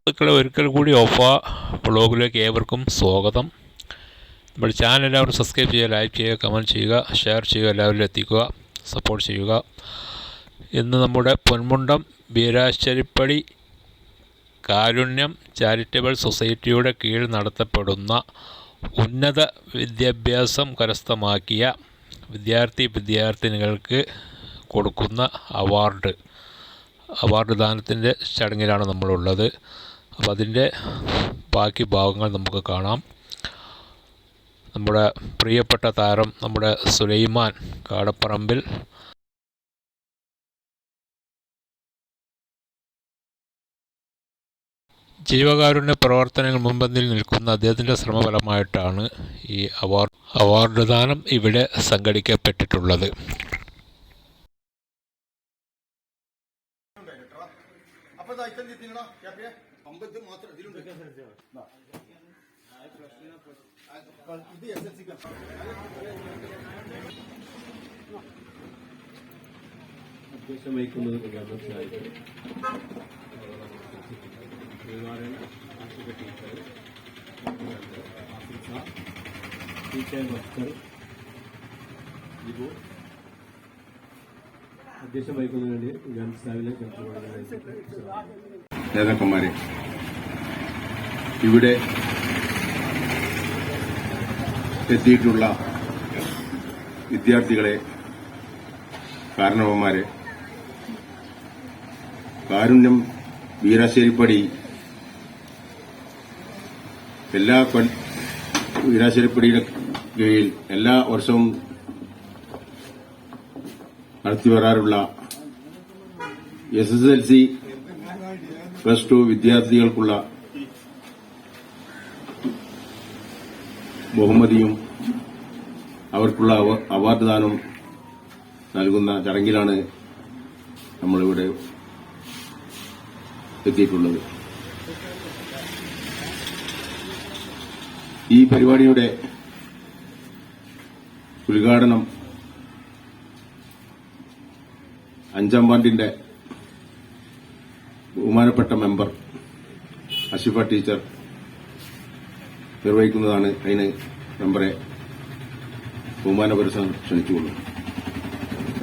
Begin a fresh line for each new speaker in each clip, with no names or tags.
സുഹൃത്തുക്കളെ ഒരിക്കൽ കൂടി ഓഫ ബ്ലോഗിലേക്ക് ഏവർക്കും സ്വാഗതം. നമ്മുടെ ചാനൽ എല്ലാവരും സബ്സ്ക്രൈബ് ചെയ്യുക ലൈക്ക് ചെയ്യുക കമന്റ് ചെയ്യുക ഷെയർ ചെയ്യുക എല്ലാവരിലും എത്തിക്കുക സപ്പോർട്ട് ചെയ്യുക. ഇന്ന് നമ്മുടെ പൊന്മുണ്ടം ബീരാശ്ശേരിപ്പടി കാരുണ്യം ചാരിറ്റബിൾ സൊസൈറ്റിയുടെ കീഴിൽ നടത്തപ്പെടുന്ന ഉന്നത വിദ്യാഭ്യാസം കരസ്ഥമാക്കിയ വിദ്യാർത്ഥി വിദ്യാർത്ഥിനികൾക്ക് കൊടുക്കുന്ന അവാർഡ് അവാർഡ് ദാനത്തിന്റെ ചടങ്ങിലാണ് നമ്മളുള്ളത്. അപ്പോൾ അതിന്റെ ബാക്കി ഭാഗങ്ങൾ നമുക്ക് കാണാം. നമ്മുടെ പ്രിയപ്പെട്ട താരം നമ്മുടെ സുലൈമാൻ കാടപ്പറമ്പിൽ. ജീവകാരുണ്യ പ്രവർത്തനങ്ങൾ മുൻപന്തിയിൽ നിൽക്കുന്ന അദ്ദേഹത്തിന്റെ ശ്രമഫലമായിട്ടാണ് ഈ അവാർഡ് അവാർഡ് ദാനം ഇവിടെ സംഘടിക്കപ്പെട്ടിട്ടുള്ളത്
അപ്പൊ ഇത് ഐറ്റം തിന്നണോ ക്യാപ്പിയെ അമ്പത് മാത്രം ഇതിലുണ്ട് ദാ. ആ, ഇത് എസ് എൽ സിക്ക്
അധ്യക്ഷം വഹിക്കുന്നത് ഗവൺമെന്റ് സഹായിക്കും ആശുപത്രി teacher Asifa teacher doctor Jibu അധ്യക്ഷം വഹിക്കുന്നതിന് വേണ്ടി ഗവൺമെന്റ് ചർച്ച
നേതാക്കന്മാരെ ഇവിടെ എത്തിയിട്ടുള്ള വിദ്യാർത്ഥികളെ കാരണവന്മാരെ കാരുണ്യം വീരാശേരിപ്പടി എല്ലാ വീരാശേരിപ്പടിയുടെ കീഴിൽ എല്ലാ വർഷവും നടത്തി വരാറുള്ള S S L C plus two വിദ്യാർത്ഥികൾക്കുള്ള ബഹുമതിയും അവർക്കുള്ള അവ- അവാർഡ് ദാനം നൽകുന്ന ചടങ്ങിലാണ് നമ്മളിവിടെ എത്തിയിട്ടുള്ളത്. ഈ പരിപാടിയുടെ ഉദ്ഘാടനം അഞ്ചാം വാർഡിന്റെ ബഹുമാനപ്പെട്ട മെമ്പർ അഷിഫ ടീച്ചർ നിർവഹിക്കുന്നതാണ് അതിന് മെമ്പറെ ബഹുമാനപുരസം ക്ഷണിച്ചുകൊള്ളും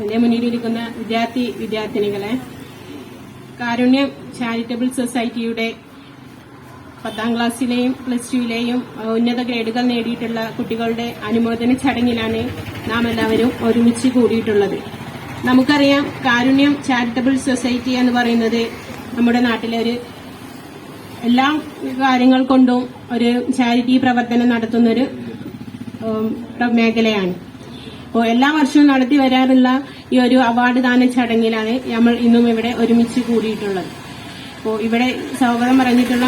എന്റെ മുന്നിലിരിക്കുന്ന വിദ്യാർത്ഥി വിദ്യാർത്ഥിനികളെ കാരുണ്യ ചാരിറ്റബിൾ സൊസൈറ്റിയുടെ പത്താം ക്ലാസ്സിലെയും പ്ലസ് ടുവിലെയും ഉന്നത ഗ്രേഡുകൾ നേടിയിട്ടുള്ള കുട്ടികളുടെ അനുമോദന ചടങ്ങിലാണ് നാം എല്ലാവരും ഒരുമിച്ച് കൂടിയിട്ടുള്ളത്. നമുക്കറിയാം കാരുണ്യം ചാരിറ്റബിൾ സൊസൈറ്റി എന്ന് പറയുന്നത് നമ്മുടെ നാട്ടിലെ ഒരു എല്ലാ കാര്യങ്ങൾ കൊണ്ടും ഒരു ചാരിറ്റി പ്രവർത്തനം നടത്തുന്നൊരു മേഖലയാണ്. അപ്പോൾ എല്ലാ വർഷവും നടത്തി വരാറുള്ള ഈ ഒരു അവാർഡ് ദാന ചടങ്ങിലാണ് നമ്മൾ ഇന്നും ഇവിടെ ഒരുമിച്ച് കൂടിയിട്ടുള്ളത്. അപ്പോൾ ഇവിടെ സ്വാഗതം പറഞ്ഞിട്ടുള്ള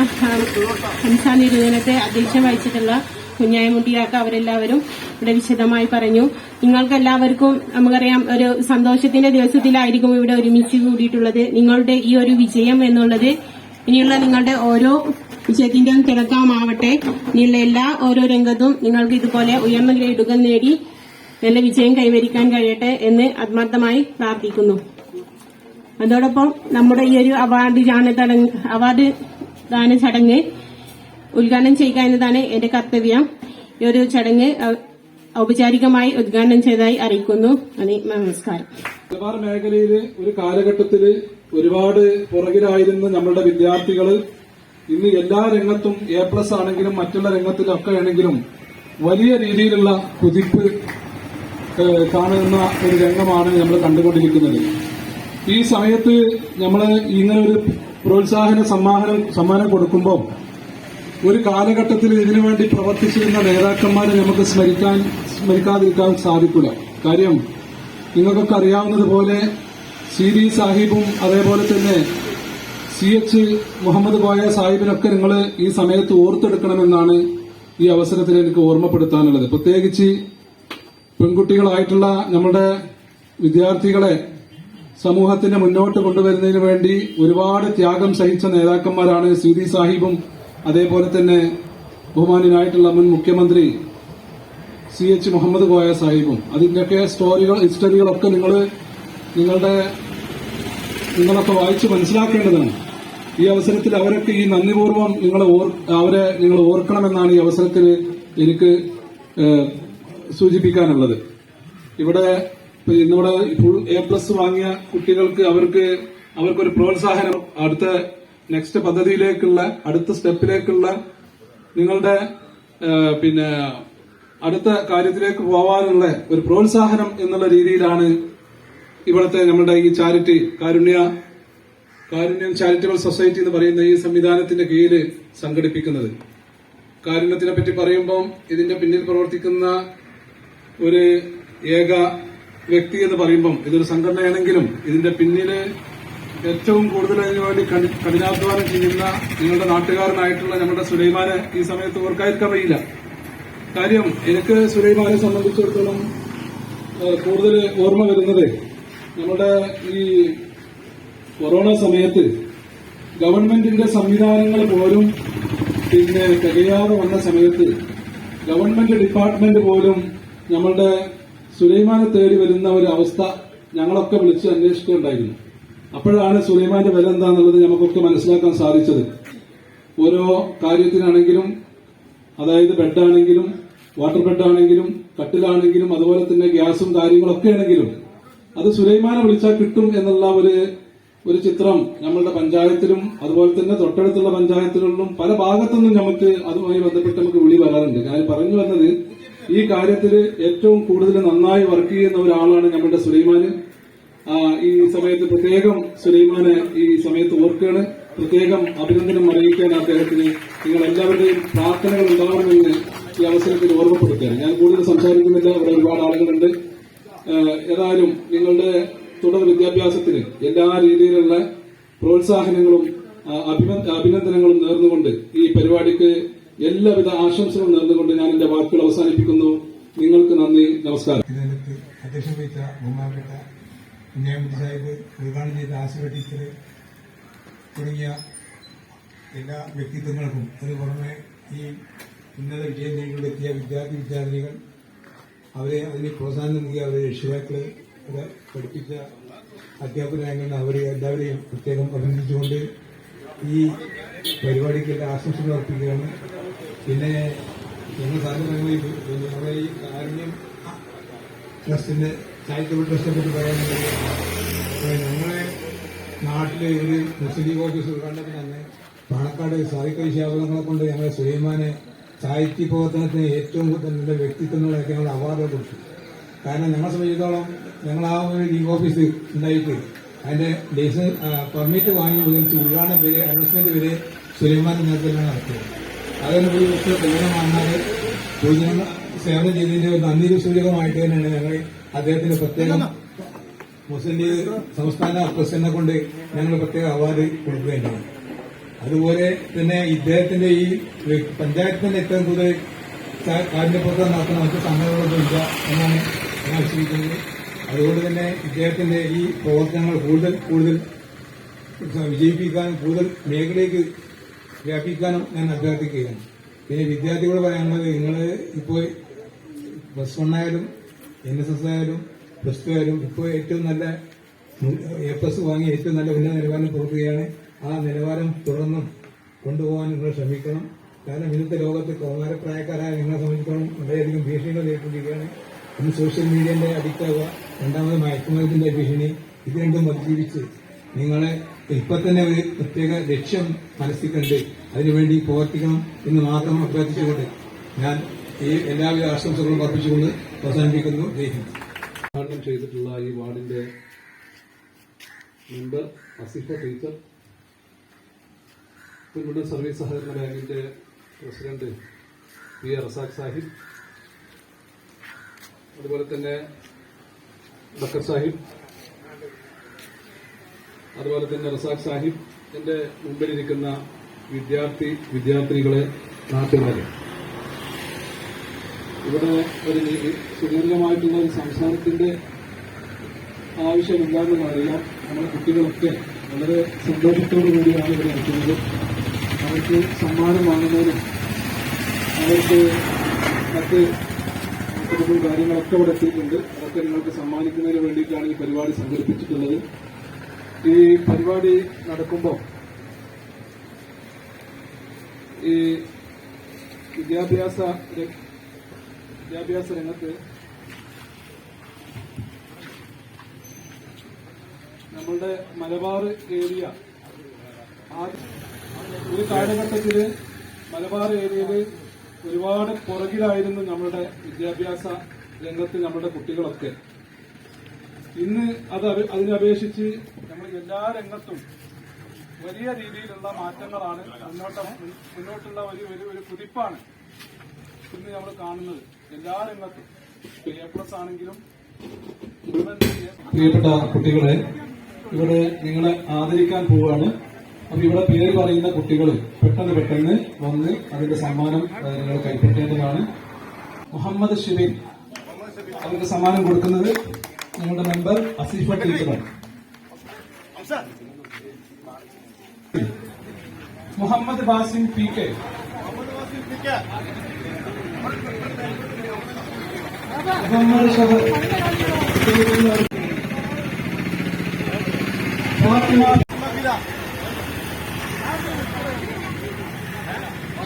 ഹംസാ നിരോധനത്തെ അധ്യക്ഷം വഹിച്ചിട്ടുള്ള കുഞ്ഞായമുട്ടിയാക്ക അവരെല്ലാവരും ഇവിടെ വിശദമായി പറഞ്ഞു. നിങ്ങൾക്ക് എല്ലാവർക്കും നമുക്കറിയാം ഒരു സന്തോഷത്തിന്റെ ദിവസത്തിലായിരിക്കും ഇവിടെ ഒരുമിച്ച് കൂടിയിട്ടുള്ളത്. നിങ്ങളുടെ ഈ ഒരു വിജയം എന്നുള്ളത് ഇനിയുള്ള നിങ്ങളുടെ ഓരോ വിജയത്തിന്റെയും തിരക്കാമാവട്ടെ. ഇനിയുള്ള എല്ലാ ഓരോ രംഗത്തും നിങ്ങൾക്ക് ഇതുപോലെ ഉയർന്ന ഗ്രേഡുകൾ നേടി നല്ല വിജയം കൈവരിക്കാൻ കഴിയട്ടെ എന്ന് ആത്മാർത്ഥമായി പ്രാർത്ഥിക്കുന്നു. അതോടൊപ്പം നമ്മുടെ ഈ ഒരു അവാർഡ് അവാർഡ് ദാന ചടങ്ങ് ഉദ്ഘാടനം ചെയ്യുക എന്നതാണ് എന്റെ കർത്തവ്യം. ഈ ഒരു ചടങ്ങ് ഔപചാരികമായി ഉദ്ഘാടനം ചെയ്തതായി അറിയിക്കുന്നു. നമസ്കാരം.
മലബാർ മേഖലയിലെ ഒരു കാലഘട്ടത്തിൽ ഒരുപാട് പുറകിലായിരുന്ന നമ്മളുടെ വിദ്യാർത്ഥികൾ ഇന്ന് എല്ലാ രംഗത്തും എ പ്ലസ് ആണെങ്കിലും മറ്റുള്ള രംഗത്തിലൊക്കെ ആണെങ്കിലും വലിയ രീതിയിലുള്ള കുതിപ്പ് കാണുന്ന ഒരു രംഗമാണ് നമ്മൾ കണ്ടുകൊണ്ടിരിക്കുന്നത്. ഈ സമയത്ത് നമ്മൾ ഇങ്ങനെ ഒരു പ്രോത്സാഹന സമ്മാനം സമ്മാനം കൊടുക്കുമ്പോൾ ഒരു കാലഘട്ടത്തിൽ ഇതിനുവേണ്ടി പ്രവർത്തിച്ചിരുന്ന നേതാക്കന്മാരെ നമുക്ക് സ്മരിക്കാൻ സ്മരിക്കാതിരിക്കാൻ സാധിക്കില്ല കാര്യം നിങ്ങൾക്കൊക്കെ അറിയാവുന്നതുപോലെ സി ഡി സാഹിബും അതേപോലെ തന്നെ സി എച്ച് മുഹമ്മദ് കോയ സാഹിബിനൊക്കെ നിങ്ങൾ ഈ സമയത്ത് ഓർത്തെടുക്കണമെന്നാണ് ഈ അവസരത്തിൽ എനിക്ക് ഓർമ്മപ്പെടുത്താനുള്ളത്. പ്രത്യേകിച്ച് പെൺകുട്ടികളായിട്ടുള്ള നമ്മുടെ വിദ്യാർത്ഥികളെ സമൂഹത്തിന്റെ മുന്നോട്ട് കൊണ്ടുവരുന്നതിന് വേണ്ടി ഒരുപാട് ത്യാഗം സഹിച്ച നേതാക്കന്മാരാണ് സി ഡി സാഹിബും അതേപോലെ തന്നെ ബഹുമാനായിട്ടുള്ള മുൻ മുഖ്യമന്ത്രി സി എച്ച് മുഹമ്മദ് കോയ സാഹിബും. അതിന്റെയൊക്കെ സ്റ്റോറികൾ ഹിസ്റ്ററികളൊക്കെ നിങ്ങൾ നിങ്ങളുടെ നിങ്ങളൊക്കെ വായിച്ച് മനസ്സിലാക്കേണ്ടതാണ്. ഈ അവസരത്തിൽ അവരൊക്കെ ഈ നന്ദിപൂർവം നിങ്ങളെ ഓർ അവരെ നിങ്ങൾ ഓർക്കണമെന്നാണ് ഈ അവസരത്തിൽ എനിക്ക് സൂചിപ്പിക്കാനുള്ളത്. ഇവിടെ ഇന്നിവിടെ ഫുൾ എ പ്ലസ് വാങ്ങിയ കുട്ടികൾക്ക് അവർക്ക് അവർക്കൊരു പ്രോത്സാഹനം അടുത്ത നെക്സ്റ്റ് പദ്ധതിയിലേക്കുള്ള അടുത്ത സ്റ്റെപ്പിലേക്കുള്ള നിങ്ങളുടെ പിന്നെ അടുത്ത കാര്യത്തിലേക്ക് പോവാനുള്ള ഒരു പ്രോത്സാഹനം എന്നുള്ള രീതിയിലാണ് ഇവിടുത്തെ നമ്മുടെ ഈ ചാരിറ്റി കാരുണ്യ കാരുണ്യം ചാരിറ്റബിൾ സൊസൈറ്റി എന്ന് പറയുന്ന ഈ സംവിധാനത്തിന്റെ കീഴിൽ സംഘടിപ്പിക്കുന്നത്. കാരുണ്യത്തിനെ പറ്റി പറയുമ്പം ഇതിന്റെ പിന്നിൽ പ്രവർത്തിക്കുന്ന ഒരു ഏക വ്യക്തി എന്ന് പറയുമ്പം ഇതൊരു സംഘടനയാണെങ്കിലും ഇതിന്റെ പിന്നിൽ ഏറ്റവും കൂടുതൽ അതിനു വേണ്ടി കഠിനാധ്വാനം ചെയ്യുന്ന നിങ്ങളുടെ നാട്ടുകാരനായിട്ടുള്ള നമ്മുടെ സുലൈമാനെ ഈ സമയത്ത് ഓർക്കായിരിക്കറിയില്ല കാര്യം എനിക്ക് സുലൈമാനെ സംബന്ധിച്ചിടത്തോളം കൂടുതൽ ഓർമ്മ വരുന്നത് നമ്മുടെ ഈ കൊറോണ സമയത്ത് ഗവൺമെന്റിന്റെ സംവിധാനങ്ങൾ പോലും പിന്നെ തികയാതെ വന്ന സമയത്ത് ഗവൺമെന്റ് ഡിപ്പാർട്ട്മെന്റ് പോലും നമ്മളുടെ സുലൈമാനെ തേടി വരുന്ന ഒരു അവസ്ഥ ഞങ്ങളൊക്കെ വിളിച്ച് അന്വേഷിക്കുകയുണ്ടായിരുന്നു അപ്പോഴാണ് സുലൈമാന്റെ വില എന്താണെന്നുള്ളത് നമുക്കൊക്കെ മനസ്സിലാക്കാൻ സാധിച്ചത്. ഓരോ കാര്യത്തിനാണെങ്കിലും അതായത് ബെഡാണെങ്കിലും വാട്ടർ ബെഡാണെങ്കിലും കട്ടിലാണെങ്കിലും അതുപോലെ തന്നെ ഗ്യാസും കാര്യങ്ങളൊക്കെ ആണെങ്കിലും അത് സുലൈമാനെ വിളിച്ചാൽ കിട്ടും എന്നുള്ള ഒരു ഒരു ചിത്രം നമ്മളുടെ പഞ്ചായത്തിലും അതുപോലെ തന്നെ തൊട്ടടുത്തുള്ള പഞ്ചായത്തുകളിലും പല ഭാഗത്തുനിന്നും നമുക്ക് അതുമായി ബന്ധപ്പെട്ട് നമുക്ക് വിളി വരാറുണ്ട്. ഞാൻ പറഞ്ഞു വന്നത് ഈ കാര്യത്തിൽ ഏറ്റവും കൂടുതൽ നന്നായി വർക്ക് ചെയ്യുന്ന ഒരാളാണ് നമ്മുടെ സുലൈമാന്. ഈ സമയത്ത് പ്രത്യേകം സുലൈമാനെ ഈ സമയത്ത് ഓർക്കുകയാണ്. പ്രത്യേകം അഭിനന്ദനം അറിയിക്കാൻ അദ്ദേഹത്തിന് നിങ്ങൾ എല്ലാവരുടെയും പ്രാർത്ഥനകൾ ഉണ്ടാകണമെന്ന് ഈ അവസരത്തിൽ ഓർമ്മപ്പെടുത്തുകയാണ്. ഞാൻ കൂടുതൽ സംസാരിക്കുന്നില്ല. ഇവിടെ ഒരുപാട് ആളുകളുണ്ട്. ഏതായാലും നിങ്ങളുടെ തുടർ വിദ്യാഭ്യാസത്തിന് എല്ലാ രീതിയിലുള്ള പ്രോത്സാഹനങ്ങളും അഭിനന്ദനങ്ങളും നേർന്നുകൊണ്ട് ഈ പരിപാടിക്ക് എല്ലാവിധ ആശംസകളും നേർന്നുകൊണ്ട് ഞാൻ എന്റെ വാക്കുകൾ അവസാനിപ്പിക്കുന്നു. നിങ്ങൾക്ക് നന്ദി നമസ്കാരം.
അധ്യക്ഷൻ അധ്യക്ഷം വഹിച്ച ബഹുമാനപ്പെട്ട ഉണ്ണിയാമ്പി സാഹിബ് ഉദ്ഘാടനം ചെയ്ത ആസിഫ ടീച്ചർ തുടങ്ങിയ എല്ലാ വ്യക്തിത്വങ്ങൾക്കും അതിന് പുറമെ ഈ ഉന്നത വിജയം നേടിയെത്തിയ വിദ്യാർത്ഥി വിദ്യാർത്ഥിനികൾ അവരെ അതിന് പ്രോത്സാഹനം നൽകി അവരെ രക്ഷിതാക്കൾ അവരെ പഠിപ്പിച്ച അധ്യാപകരായ അവരെ എല്ലാവരെയും പ്രത്യേകം അഭിനന്ദിച്ചുകൊണ്ട് ഈ പരിപാടിക്ക് എല്ലാ ആശംസകൾ അർപ്പിക്കുകയാണ്. പിന്നെ ഞങ്ങൾ സാധനങ്ങളിൽ നമ്മുടെ ഈ കാരുണ്യം ട്രസ്റ്റിന്റെ ചാരിറ്റബിൾ ട്രസ്റ്റിനെ പറ്റി പറയാനുള്ളത് ഞങ്ങളെ നാട്ടിലെ ഒരു മുസ്ലിം ഓഫീസ് ഉൾക്കാണ്ടെങ്കിൽ തന്നെ പാണക്കാട് സാഹിത്യ വിശാപങ്ങളെ കൊണ്ട് ഞങ്ങളെ സുലൈമാനെ സാഹിത്യ പ്രവർത്തനത്തിന് ഏറ്റവും കൂടുതൽ നല്ല വ്യക്തിത്വങ്ങളൊക്കെ ഞങ്ങൾ അവാർഡ് കൊടുത്തു കാരണം ഞങ്ങളെ സംബന്ധിച്ചിടത്തോളം ഞങ്ങൾ ആ ഒരു ലീഗ് ഓഫീസ് ഉണ്ടായിട്ട് അതിന്റെ ലൈസൻസ് പെർമിറ്റ് വാങ്ങി മുതൽ ഉദ്ഘാടനം വരെ അനൗൺസ്മെന്റ് വരെ സുലൈമാന്റെ നേതൃത്വത്തിലാണ് നടത്തിയത്. അതിന് ഒരു വർഷം സേവനം പൂജന സേവനം ചെയ്തതിന്റെ ഒരു നന്ദി സൂചകമായിട്ട് തന്നെയാണ് ഞങ്ങൾ അദ്ദേഹത്തിന് പ്രത്യേകം മുസ്ലിം ലീഗ് സംസ്ഥാന പ്രസിഡന്റിനെ കൊണ്ട് ഞങ്ങൾ പ്രത്യേക അവാർഡ് കൊടുക്കുകയുണ്ടായി അതുപോലെ തന്നെ ഇദ്ദേഹത്തിന്റെ ഈ പഞ്ചായത്തിന്റെ ഏറ്റവും കൂടുതൽ നടത്തുന്ന മറ്റു സംഘടനകളൊന്നും ഇല്ല എന്നാണ് ഞാൻ വിശ്വസിക്കുന്നത് അതുകൊണ്ട് തന്നെ ഇദ്ദേഹത്തിന്റെ ഈ പ്രവർത്തനങ്ങൾ കൂടുതൽ കൂടുതൽ വിജയിപ്പിക്കാനും കൂടുതൽ മേഖലയ്ക്ക് വ്യാപിക്കാനും ഞാൻ അഭ്യർത്ഥിക്കുകയാണ്. പിന്നെ വിദ്യാർത്ഥികളോട് പറയാനുള്ളത് നിങ്ങൾ ഇപ്പോൾ പ്ലസ് വൺ ആയാലും എൻ എസ് എസ് ആയാലും പ്ലസ് ടു ആയാലും ഇപ്പോൾ ഏറ്റവും നല്ല എ പ്ലസ് വാങ്ങി ഏറ്റവും നല്ല ഉന്നത നിലവാരം കൊടുക്കുകയാണ് ആ നിലവാരം തുടർന്നും കൊണ്ടുപോകാൻ നിങ്ങൾ ശ്രമിക്കണം. കാരണം ഇന്നത്തെ ലോകത്ത് കൗമാരപ്രായക്കാരായ നിങ്ങളെ സംബന്ധിച്ചിടത്തോളം വളരെയധികം ഭീഷണികൾ നേരിട്ടിരിക്കുകയാണ് ഒന്ന് സോഷ്യൽ മീഡിയന്റെ അഡിക്റ്റാവുക രണ്ടാമത് മയക്കുമരുന്നിന്റെ ഭീഷണി ഇത് രണ്ടും അതിജീവിച്ച് നിങ്ങളെ ഇപ്പൊ തന്നെ ഒരു പ്രത്യേക ലക്ഷ്യം മനസ്സിൽ കണ്ട് അതിനുവേണ്ടി പ്രവർത്തിക്കണം എന്ന് മാത്രം അഭ്യർത്ഥിച്ചുകൊണ്ട് ഞാൻ ഈ എല്ലാവിധ ആശംസകളും അർപ്പിച്ചുകൊണ്ട് അവസാനിപ്പിക്കുന്നു.
ഉദ്ഘാടനം ചെയ്തിട്ടുള്ള ഈ വാർഡിന്റെ മെമ്പർ അസിഫ ടീച്ചർ നമ്മുടെ സർവീസ് സഹകരണ ബാങ്കിന്റെ പ്രസിഡന്റ് പി റസാഖ് സാഹിബ്. അതുപോലെ തന്നെ ബക്കർ സാഹിബ്. അതുപോലെ തന്നെ റസാഖ് സാഹിബ് എന്റെ മുമ്പിലിരിക്കുന്ന വിദ്യാർത്ഥി വിദ്യാർത്ഥിനികളെ നാട്ടുകാരെ. ഇവിടെ ഒരു സുദീർഘമായിട്ടുള്ള ഒരു സംസാരത്തിന്റെ ആവശ്യമില്ലാന്ന് അറിയാം നമ്മുടെ കുട്ടികളൊക്കെ വളരെ സന്തോഷത്തോടു കൂടിയാണ് ഇവിടെ നിൽക്കുന്നത് അവർക്ക് സമ്മാനം വാങ്ങുന്നതിനും അവർക്ക് മറ്റ് കുടുംബം കാര്യങ്ങളൊക്കെ ഇവിടെ എത്തിയിട്ടുണ്ട്. അതൊക്കെ നിങ്ങൾക്ക് സമ്മാനിക്കുന്നതിന് വേണ്ടിയിട്ടാണ് ഈ പരിപാടി സംഘടിപ്പിച്ചിട്ടുള്ളത്. ഈ പരിപാടി നടക്കുമ്പോൾ ഈ വിദ്യാഭ്യാസ വിദ്യാഭ്യാസ രംഗത്ത് നമ്മളുടെ മലബാർ ഏരിയ ആദ്യ- ഒരു കാലഘട്ടത്തിൽ മലബാർ ഏരിയയിൽ ഒരുപാട് പുറകിലായിരുന്നു നമ്മുടെ വിദ്യാഭ്യാസ രംഗത്ത് നമ്മുടെ കുട്ടികളൊക്കെ. ഇന്ന് അത് അതിനപേക്ഷിച്ച് നമ്മൾ എല്ലാ രംഗത്തും വലിയ രീതിയിലുള്ള മാറ്റങ്ങളാണ് മുന്നോട്ട് മുന്നോട്ടുള്ള ഒരു ഒരു ഒരു കുതിപ്പാണ് ഇന്ന് നമ്മൾ കാണുന്നത് എല്ലാ രംഗത്തും. എ പ്ലസ് ആണെങ്കിലും പ്രിയപ്പെട്ട കുട്ടികളെ ഇവിടെ നിങ്ങളെ ആദരിക്കാൻ പോവുകയാണ്. അപ്പൊ ഇവിടെ പേര് പറയുന്ന കുട്ടികൾ പെട്ടെന്ന് പെട്ടെന്ന് വന്ന് അതിന്റെ സമ്മാനം നിങ്ങൾ കൈപ്പറ്റേണ്ടതാണ്. മുഹമ്മദ് ഷിബിൻ അവർക്ക് സമ്മാനം കൊടുക്കുന്നത് ഞങ്ങളുടെ മെമ്പർ അസീഫ ടീച്ചറാണ്. Muhammad Basim P K. Muhammad Shabar Fathima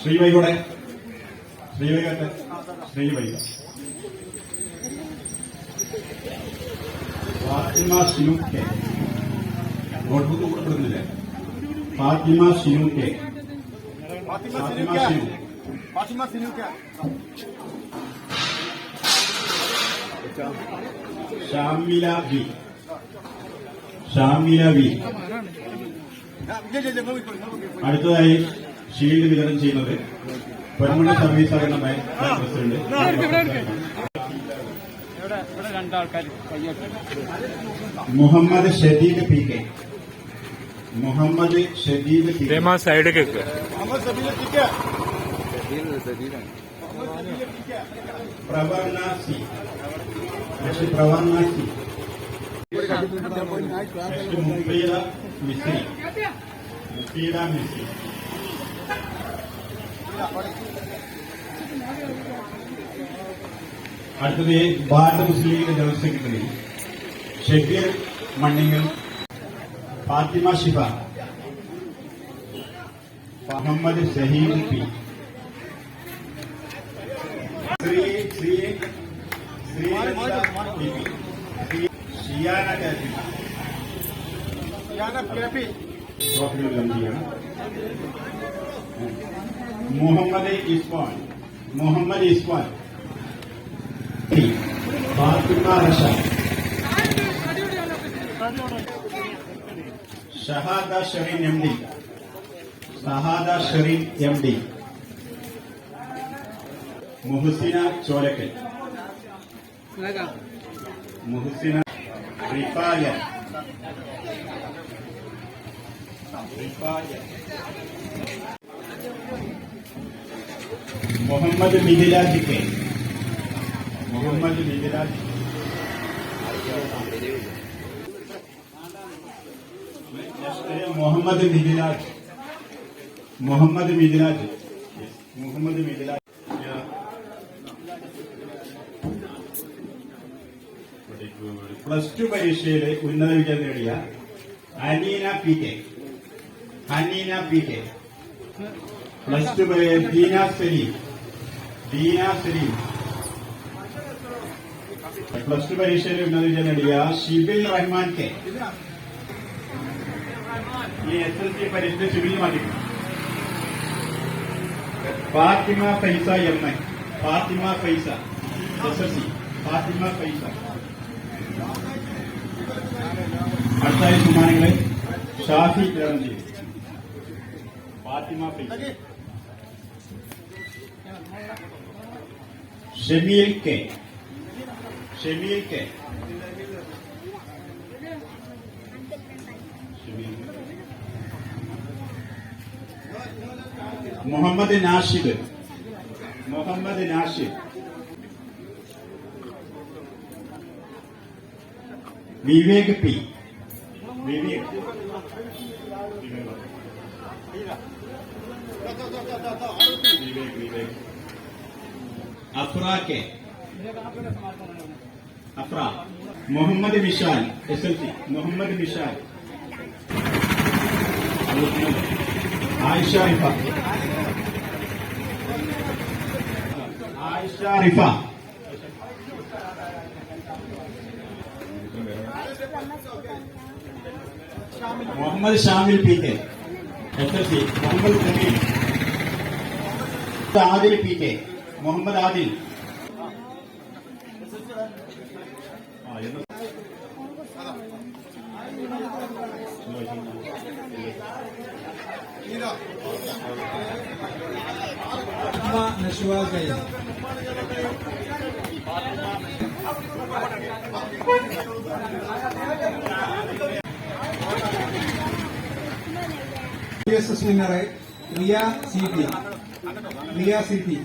Sree Vaiga Sree വൈകോടെ ശ്രീ വൈകട്ടെ ശ്രീ വൈഗ ഫാത്തിമ ഷിനു കെ. നോട്ട്ബുക്ക് കൊടുക്കുന്നില്ലേ ഫാത്തിമ ഷിനു. കെ
ഫാത്തിമ
ഷിനു
ഫാത്തിമ സിനു ക്യാ
ഷാമില അടുത്തതായി ഷീൽഡ് വിതരണം ചെയ്യുന്നത് Ponmudi service Muhammad Shadeed P K. Muhammad Shadeed P
K. Side കേക്ക്.
പ്രവർണ സി. പ്രവർണ സി. അടുത്തത് ഭാരത മുസ്ലിം ലീഗിന്റെ general secretary Shebeer Manningal Fathima Shifa Muhammad Shaheed P Sree Sree Sree Shiyana Kappi
Shiyana Kappi
ട്രോഫികൾ നൽകിയാണ് Muhammad Iswan Muhammad Iswan Fathima Rasha Shahada Shereen M D Shahada Shereen M D Muhsina Cholakkal Muhsina Rifaya Rifaya Muhammad Mithilaj K Muhammad Mithilaj. Muhammad Mithilaj. Muhammad Mithilaj. Muhammad Mithilaj. Plus two പരീക്ഷയിൽ ഉന്നത വിജയം നേടിയ Aneena P K. Aneena P K. Plus two Deena Saleem Deena Saleem plus two പരീക്ഷയിൽ ഉന്നത വിജയം നേടിയ Shibil Rahman K ഈ S L C പരീക്ഷ ഷിബിൽ മാറ്റി Fathima Faiza M A Fathima Faiza S L C Fathima Faiza അടുത്തായി സമ്മാനങ്ങളെ ഷാഫി വിതരണം ചെയ്യും Fathima Faiza Shameel K Shameel K Shameel Muhammad Nashid Muhammad Nashid Vivek Afra K Afra Muhammad Vishal S L C Muhammad Vishal Ayisha Rifa Ayisha Rifa Muhammad Shamil P K S L C Muhammad Jameel Adil
P K Muhammad Adil വിന്നറെ Riya C P. Riya C P.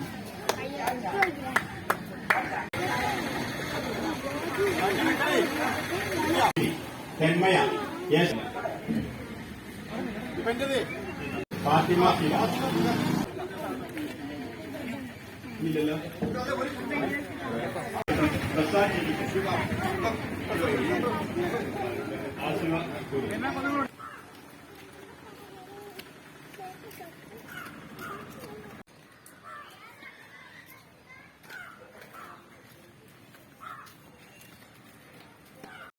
தென்மையா. S Fathima Siva இல்ல பிரசாத் ஆசிமா